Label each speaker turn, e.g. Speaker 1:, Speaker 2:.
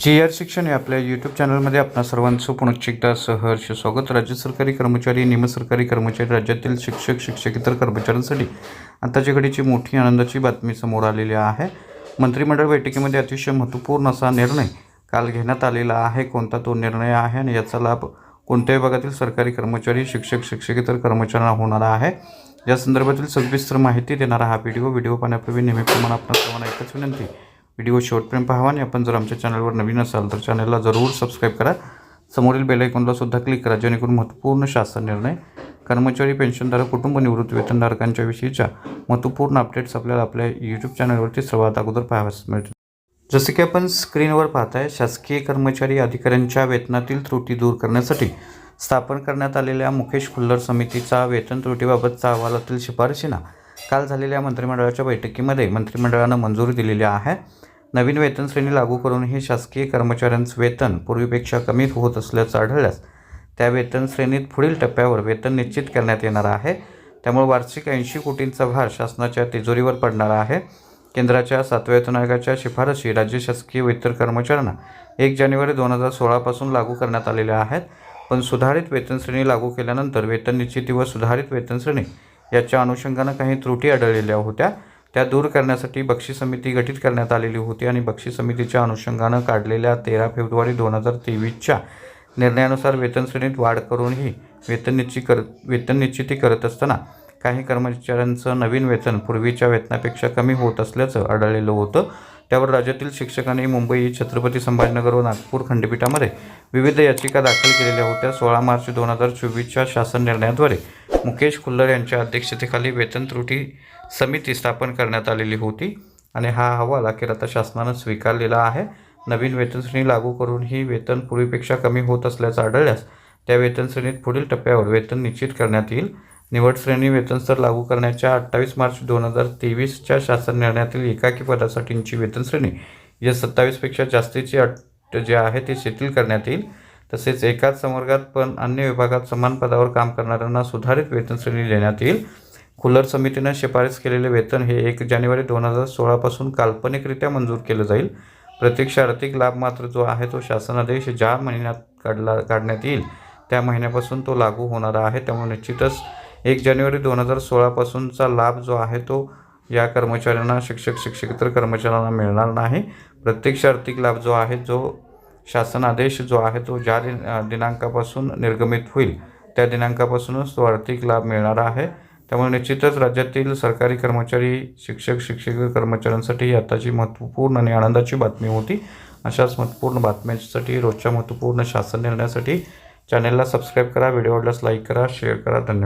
Speaker 1: जी R शिक्षण या आपल्या यूट्यूब चॅनलमध्ये आपणा सर्वांचं पुनश्च एकदा सहर्ष स्वागत. राज्य सरकारी कर्मचारी निमसरकारी कर्मचारी राज्यातील शिक्षक शिक्षकेतर कर्मचाऱ्यांसाठी आताच्या घडीची मोठी आनंदाची बातमी समोर आलेली आहे. मंत्रिमंडळ बैठकीमध्ये अतिशय महत्त्वपूर्ण असा निर्णय काल घेण्यात आलेला आहे. कोणता तो निर्णय आहे आणि याचा लाभ कोणत्या विभागातील सरकारी कर्मचारी शिक्षक शिक्षकेतर कर्मचाऱ्यांना होणार आहे? या संदर्भातील सविस्तर माहिती देणारा हा व्हिडिओ. व्हिडिओ पाहण्यापूर्वी नेहमीप्रमाणे आपण सर्वांना एकच विनंती व्हिडिओ शेवटपर्यंत पाहावा आणि आपण जर आमच्या चॅनलवर नवीन असाल तर चॅनलला जरूर सबस्क्राईब करा. समोरील बेलायकॉनला सुद्धा क्लिक करा जेणेकरून महत्त्वपूर्ण शासन निर्णय कर्मचारी पेन्शनधारक कुटुंब निवृत्ती वेतनधारकांच्या विषयीच्या महत्त्वपूर्ण अपडेट्स आपल्याला आपल्या यूट्यूब चॅनलवरती सर्वात अगोदर पाहाव्यास मिळतील. जसे की आपण स्क्रीनवर पाहताय शासकीय कर्मचारी अधिकाऱ्यांच्या वेतनातील त्रुटी दूर करण्यासाठी स्थापन करण्यात आलेल्या मुकेश खुल्लर समितीचा वेतन त्रुटीबाबतचा अहवालातील शिफारशींना काल झालेल्या मंत्रिमंडळाच्या बैठकीमध्ये मंत्रिमंडळानं मंजुरी दिलेली आहे. नवीन वेतन श्रेणी लागू करून हे शासकीय कर्मचाऱ्यांचं वेतन पूर्वीपेक्षा कमी होत असल्याचं आढळल्यास त्या वेतन श्रेणीत पुढील टप्प्यावर वेतन निश्चित करण्यात येणार आहे. त्यामुळे वार्षिक ऐंशी कोटींचा भार शासनाच्या तिजोरीवर पडणार आहे. केंद्राच्या सातव्या वेतन आयोगाच्या शिफारशी राज्य शासकीय इतर कर्मचाऱ्यांना एक जानेवारी दोन हजार सोळापासून लागू करण्यात आलेल्या आहेत. पण सुधारित वेतन श्रेणी लागू केल्यानंतर वेतन निश्चिती व सुधारित वेतन श्रेणी याच्या अनुषंगानं काही त्रुटी आढळलेल्या होत्या. त्या दूर करण्यासाठी बक्षी समिती गठीत करण्यात आलेली होती आणि बक्षी समितीच्या अनुषंगानं काढलेल्या तेरा फेब्रुवारी दोन हजार तेवीसच्या निर्णयानुसार वेतन श्रेणीत वाढ करूनही वेतन निश्चित कर वेतन निश्चिती करत असताना काही कर्मचाऱ्यांचं नवीन वेतन पूर्वीच्या वेतनापेक्षा कमी होत असल्याचं आढळलेलं होतं. त्यावर राज्यातील शिक्षकांनी मुंबई छत्रपती संभाजीनगर व नागपूर खंडपीठामध्ये विविध याचिका दाखल केलेल्या होत्या. सोळा मार्च दोन हजार चोवीसच्या शासन निर्णयाद्वारे मुकेश खुल्लर यांच्या अध्यक्षतेखाली वेतन त्रुटी समिती स्थापन करण्यात आलेली होती आणि हा अहवाल अखेर आता शासनानं स्वीकारलेला आहे. नवीन वेतन श्रेणी लागू करून ही वेतन पूर्वीपेक्षा कमी होत असल्याचं आढळल्यास त्या वेतन श्रेणीत पुढील टप्प्यावर वेतन निश्चित करण्यात येईल. निवड श्रेणी वेतनस्तर लागू करण्याच्या अठ्ठावीस मार्च दोन हजार तेवीसच्या शासन निर्णयातील एकाकी पदासाठींची वेतन श्रेणी या सत्तावीसपेक्षा जास्तीची अट जे आहे ते शिथिल करण्यात येईल. तसेच एकाच संवर्गात पण अन्य विभागात समान पदावर काम करणाऱ्यांना सुधारित वेतन श्रेणी देण्यात येईल. कुलर समितीनं शिफारस केलेले वेतन हे एक जानेवारी दोन हजार सोळापासून काल्पनिकरित्या मंजूर केलं जाईल. प्रत्यक्ष आर्थिक लाभ मात्र जो आहे तो शासनादेश ज्या महिन्यात काढला काढण्यात येईल त्या महिन्यापासून तो लागू होणारा आहे. त्यामुळे निश्चितच एक जानेवारी दोन हजार सोळापासूनचा लाभ जो आहे तो या कर्मचाऱ्यांना शिक्षक शिक्षकेतर कर्मचाऱ्यांना मिळणार नाही. प्रत्यक्ष आर्थिक लाभ जो आहे जो शासन आदेश जो आहे तो ज्या दिन दिनांकापासून निर्गमित होईल त्या दिनांकापासूनच तो आर्थिक लाभ मिळणार आहे. त्यामुळे निश्चितच राज्यातील सरकारी कर्मचारी शिक्षक शिक्षक कर्मचाऱ्यांसाठी आताची महत्त्वपूर्ण आणि आनंदाची बातमी होती. अशाच महत्त्वपूर्ण बातम्यांसाठी रोजच्या महत्त्वपूर्ण शासन निर्णयासाठी चॅनलला सबस्क्राईब करा व्हिडिओ आवडल्यास लाईक करा शेअर करा. धन्यवाद.